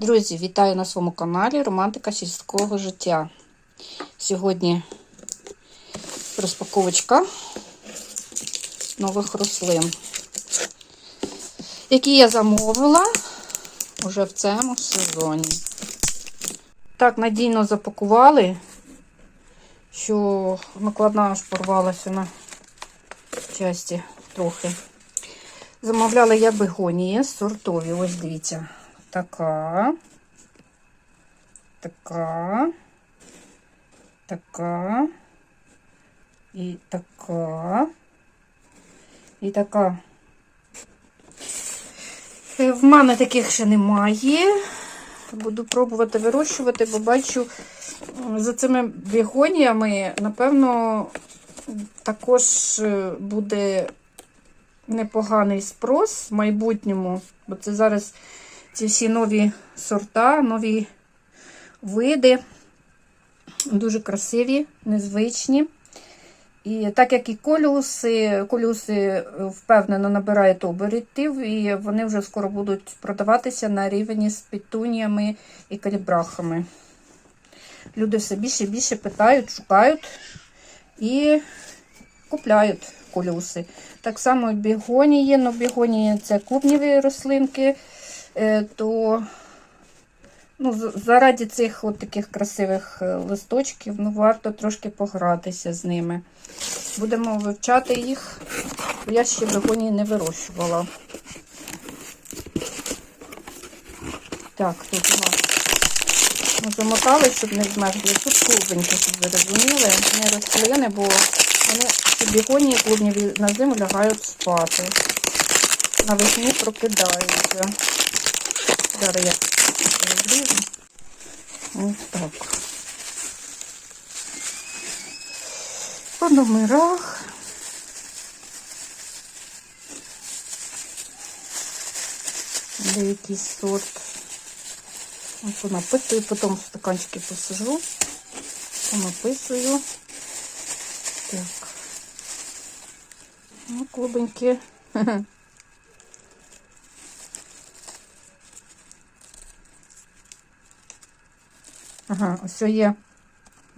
Друзі, вітаю на своєму каналі Романтика сільського життя. Сьогодні розпаковочка нових рослин, які я замовила уже в цьому сезоні. Так, надійно запакували, що накладна аж порвалася на часті трохи. Замовляла я бегонії сортові. Ось дивіться. Така, така, така, і така, і така. Е, В мене таких ще немає. Буду пробувати вирощувати, бо бачу за цими бігоніями, напевно, також е, буде непоганий спрос в майбутньому, бо це зараз ці всі нові сорта, нові види, дуже красиві, незвичні. І так як і колюси, колюси впевнено набирають оборотів, і вони вже скоро будуть продаватися на рівні з петуніями і калібрахами. Люди все більше і більше питають, шукають і купляють колюси. Так само бігонії, ну бігонії це клубніві рослинки, е, то ну, заради цих от таких красивих е, листочків ну, варто трошки погратися з ними. Будемо вивчати їх. бо Я ще бігонії не вирощувала. Так, тут у ми замотали, щоб не змерзли. Тут клубеньки, щоб ви розуміли, не рослини, бо вони ці бігонії клубніві на зиму лягають спати. Навесні прокидаються. Зараз я розріжу. Ось так. По номерах. Деякий сорт. Ось понаписую, потім в стаканчики посажу. Понаписую. Так. Ну, клубеньки. Ага, ось є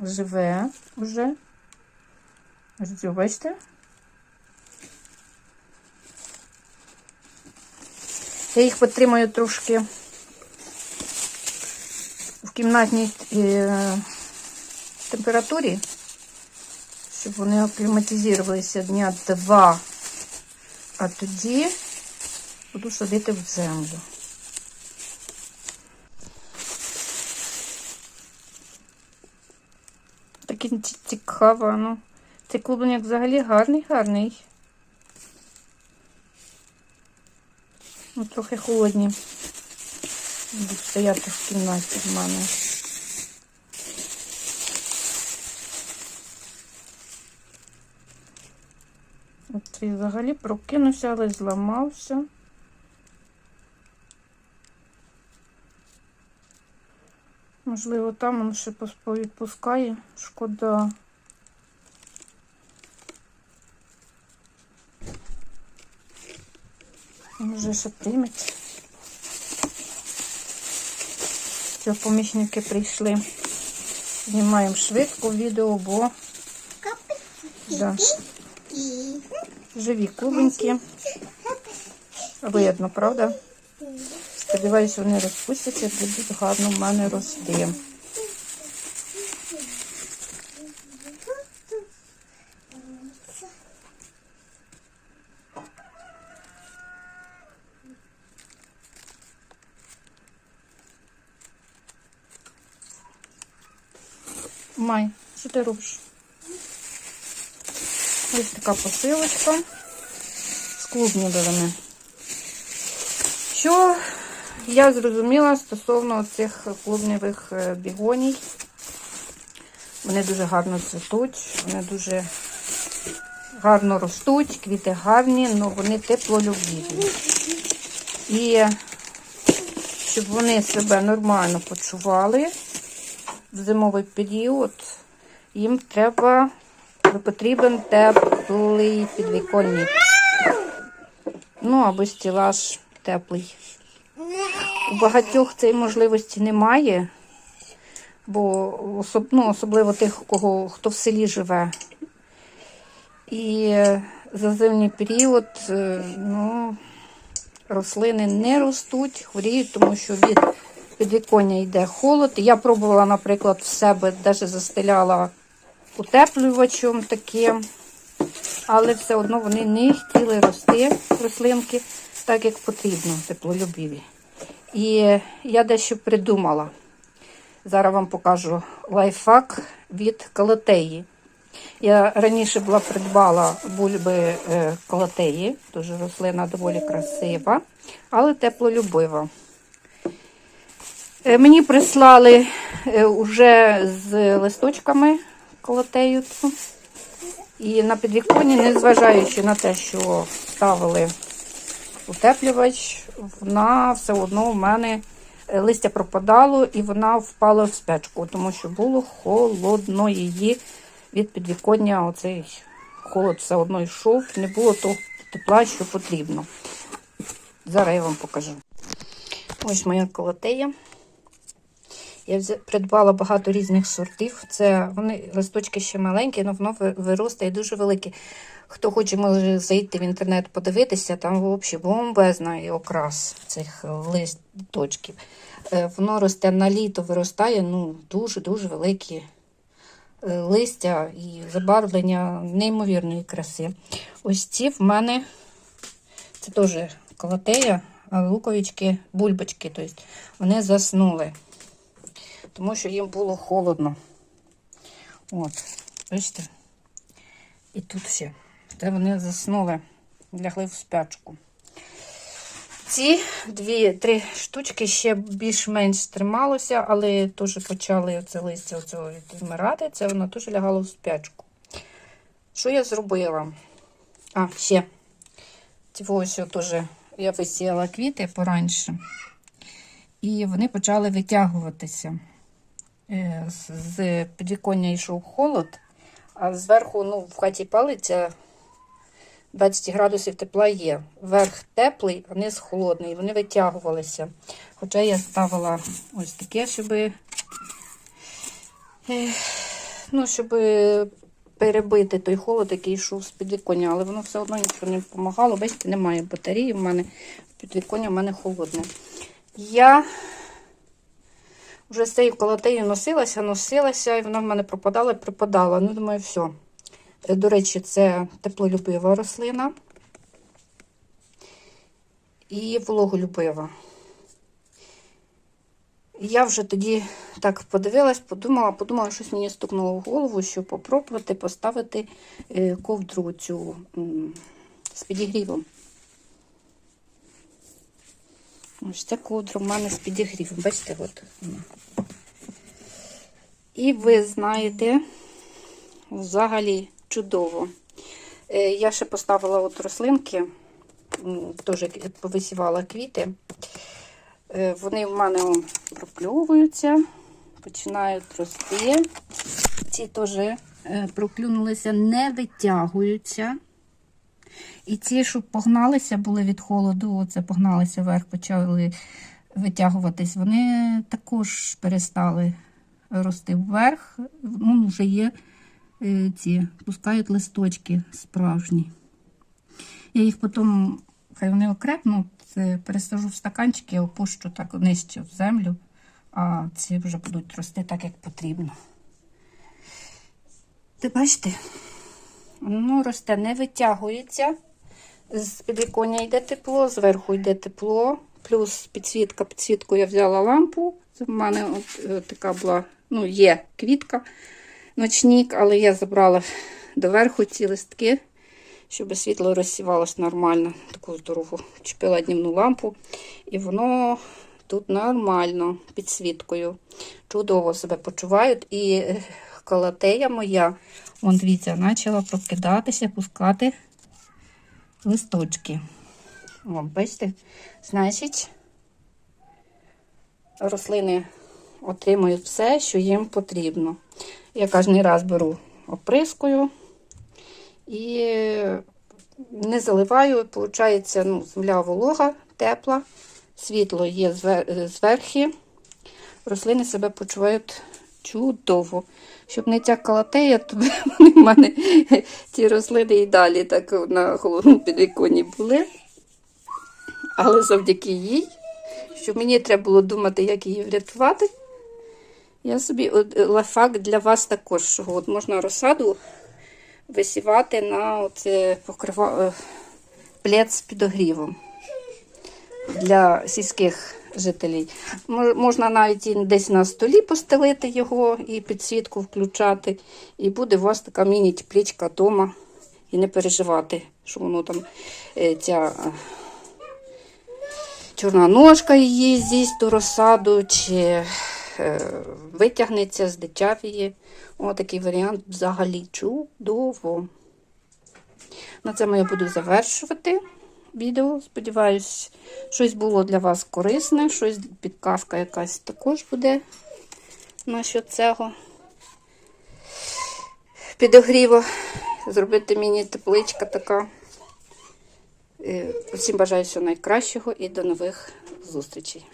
живе вже. Ось бачите? Я їх потримаю трошки в кімнатній е, температурі, щоб вони акліматизувалися дня два, а тоді буду садити в землю. Таке цікаво, ну. Цей клубник взагалі гарний, гарний. Ну, трохи холодні. Будуть стояти в кімнаті в мене. От цей взагалі прокинувся, але зламався. Можливо, там він ще пос- відпускає. Шкода. Може ще прийметь. Все, помічники прийшли. Знімаємо швидко відео, бо да, живі клубеньки. Видно, правда? Сподіваюся, вони розпустяться і будуть гарно в мене рости. Май, що ти робиш? Ось така посилочка з клубнівими. Що я зрозуміла стосовно цих клубневих е, бігоній. Вони дуже гарно цвітуть, вони дуже гарно ростуть, квіти гарні, але вони теплолюбиві. І щоб вони себе нормально почували в зимовий період, їм треба потрібен теплий підвіконник. Ну, або стілаж теплий. У багатьох цієї можливості немає, бо особ, ну, особливо тих, кого хто в селі живе. І за зимній період е, ну, рослини не ростуть, хворіють, тому що від підвіконня йде холод. Я пробувала, наприклад, в себе навіть застеляла утеплювачем таким, але все одно вони не хотіли рости, рослинки, так як потрібно, теплолюбиві. І я дещо придумала. Зараз вам покажу лайфхак від калатеї. Я раніше була придбала бульби е, колотеї, дуже рослина доволі красива, але теплолюбива. Е, Мені прислали е, уже з листочками колотею. І на підвіконні, незважаючи на те, що ставили утеплювач, вона все одно в мене е, листя пропадало і вона впала в спечку, тому що було холодно її від підвіконня. Оцей холод все одно йшов, не було того тепла, що потрібно. Зараз я вам покажу. Ось моя колотея. Я придбала багато різних сортів. Це вони листочки ще маленькі, але воно ви- виростає дуже велике. Хто хоче, може зайти в інтернет, подивитися, там взагалі бомбезний окрас цих листочків. Е, Воно росте на літо, виростає ну, дуже-дуже великі е, листя і забарвлення неймовірної краси. Ось ці в мене це теж колотея, луковички, бульбочки, тобто вони заснули тому що їм було холодно. От, бачите? І тут ще. Де вони заснули, лягли в спячку. Ці дві-три штучки ще більш-менш трималося, але теж почали оце листя оцього відмирати. Це воно теж лягало в спячку. Що я зробила? А, ще. Цього ось теж я висіяла квіти пораньше. І вони почали витягуватися. Е, з- підвіконня йшов холод, а зверху ну, в хаті палиться 20 градусів тепла є. Верх теплий, а низ холодний. Вони витягувалися. Хоча я ставила ось таке, щоб, е, ну, щоб перебити той холод, який йшов з підвіконня, але воно все одно нічого не допомагало. Бачите, немає батареї. В мене підвіконня в мене холодне. Я вже з цією колотею носилася, носилася, і вона в мене пропадала і припадала. Ну, думаю, все. До речі, це теплолюбива рослина і вологолюбива. Я вже тоді так подивилась, подумала, подумала, щось мені стукнуло в голову, що попробувати поставити е, ковдру цю з підігрівом. Ось ця ковдра в мене з підігрівом. Бачите, от. І ви знаєте, взагалі чудово. Е, Я ще поставила от рослинки, теж повисівала квіти. Е, Вони в мене прокльовуються, починають рости. Ці теж е, проклюнулися, не витягуються. І ці, що погналися, були від холоду, оце погналися вверх, почали витягуватись, вони також перестали рости вверх. Ну, вже є е, ці, пускають листочки справжні. Я їх потім, хай вони окрепнуть, пересажу в стаканчики, опущу так нижче в землю, а ці вже будуть рости так, як потрібно. Ти бачите? Ну, росте, не витягується. З підвіконня йде тепло, зверху йде тепло, плюс підсвітка. Підсвітку я взяла лампу. В мене от, е, така була, ну, є квітка, ночник, але я забрала доверху ці листки, щоб світло розсівалось нормально. Таку здорову чіпила днівну лампу. І воно тут нормально підсвіткою. Чудово себе почувають. І е, колотея моя, вон дивіться, почала прокидатися, пускати листочки. О, бачите? Значить, рослини отримують все, що їм потрібно. Я кожен раз беру оприскою і не заливаю. Виходить, ну, земля волога, тепла, світло є звер- зверхи, рослини себе почувають чудово. Щоб не ця калатея, то в мене ці рослини і далі так на холодному підвіконні були. Але завдяки їй, що мені треба було думати, як її врятувати, я собі от, лайфхак для вас також. що От можна розсаду висівати на оце покрива... е, плед з підогрівом для сільських жителів. Можна навіть десь на столі постелити його і підсвітку включати. І буде у вас така міні-теплічка вдома. І не переживати, що воно там е, ця е, чорна ножка її з'їсть ту розсаду, чи е, витягнеться з дичавії. О, такий варіант взагалі чудово. На цьому я буду завершувати відео. Сподіваюсь, щось було для вас корисне, щось підказка якась також буде насчет цього. Підогріву. Зробити міні-тепличка така. Е, Всім бажаю всього найкращого і до нових зустрічей.